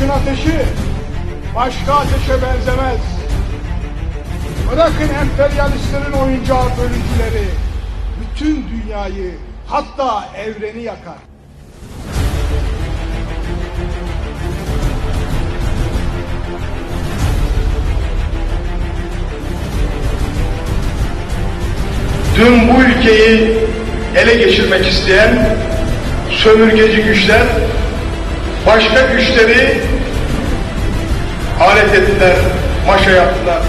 Türk'ün ateşi başka ateşe benzemez. Bırakın emperyalistlerin oyuncağı bölücüleri. Bütün dünyayı hatta evreni yakar. Dün bu ülkeyi ele geçirmek isteyen sömürgeci güçler başka güçleri alet ettiler, maşa yaptılar.